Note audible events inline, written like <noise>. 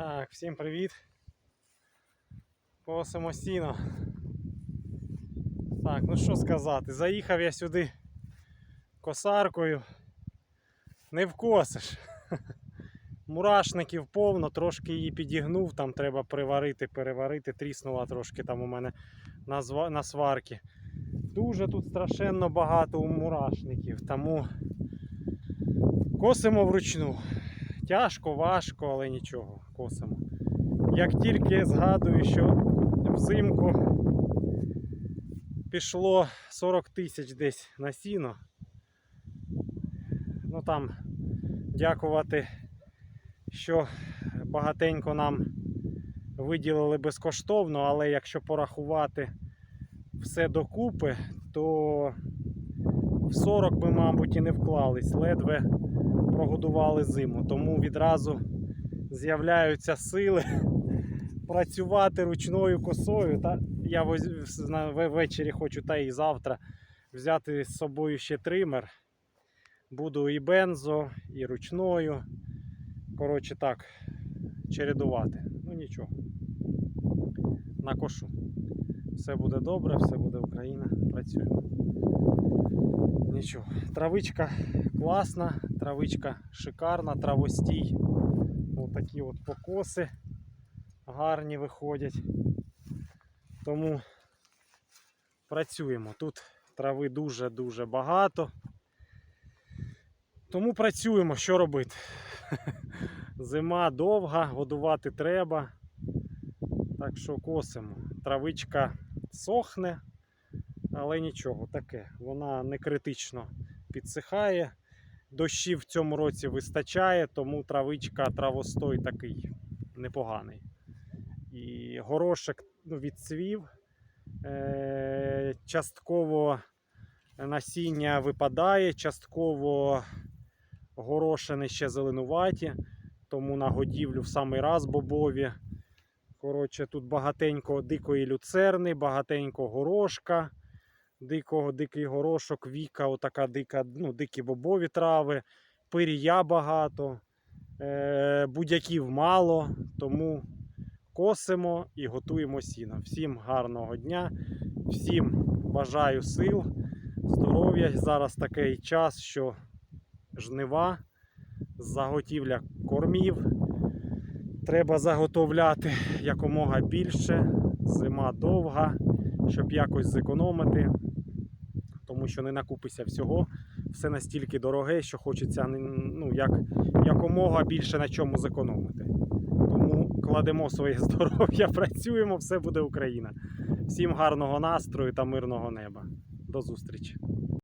Так, всім привіт. Косимо сіно. Так, ну що сказати, заїхав я сюди косаркою. Не вкосиш. <laughs> Мурашників повно, трошки її підігнув, там треба приварити, переварити, тріснула трошки там у мене на, зва- на сварки. Дуже тут страшенно багато у мурашників, тому косимо вручну. Тяжко, важко, але нічого, косимо. Як тільки згадую, що взимку пішло 40 тисяч десь на сіно. Ну там дякувати, що багатенько нам виділили безкоштовно, але якщо порахувати все докупи, то в 40 би, мабуть, і не вклались. Ледве прогодували зиму. Тому відразу з'являються сили <laughs> працювати ручною косою. Та я на ввечері хочу та і завтра взяти з собою ще тример. Буду і бензо, і ручною. Коротше так, чередувати. Ну нічого. Накошу. Все буде добре, все буде Україна. Працюємо. Нічого. Травичка класна, травичка шикарна, травостій. Отакі от покоси гарні виходять. Тому працюємо. Тут трави дуже-дуже багато. Тому працюємо, що робити. <laughs> Зима довга, годувати треба. Так що косимо. Травичка сохне, але нічого таке. Вона не критично підсихає. Дощів в цьому році вистачає, тому травичка, травостой такий непоганий. І горошек ну, відцвів. Е- частково насіння випадає, частково горошини ще зеленуваті, тому на годівлю в самий раз бобові. Коротше, тут багатенько дикої люцерни, багатенько горошка, дикого, дикий горошок, віка, отака дика, ну, дикі бобові трави, пирія багато, е, будь-яків мало, тому косимо і готуємо сіно. Всім гарного дня, всім бажаю сил, здоров'я. Зараз такий час, що жнива, заготівля кормів. Треба заготовляти якомога більше. Зима довга, щоб якось зекономити, тому що не накупися всього. Все настільки дороге, що хочеться ну, як, якомога більше на чому зекономити. Тому кладемо своє <laughs> здоров'я, працюємо, все буде Україна. Всім гарного настрою та мирного неба. До зустрічі!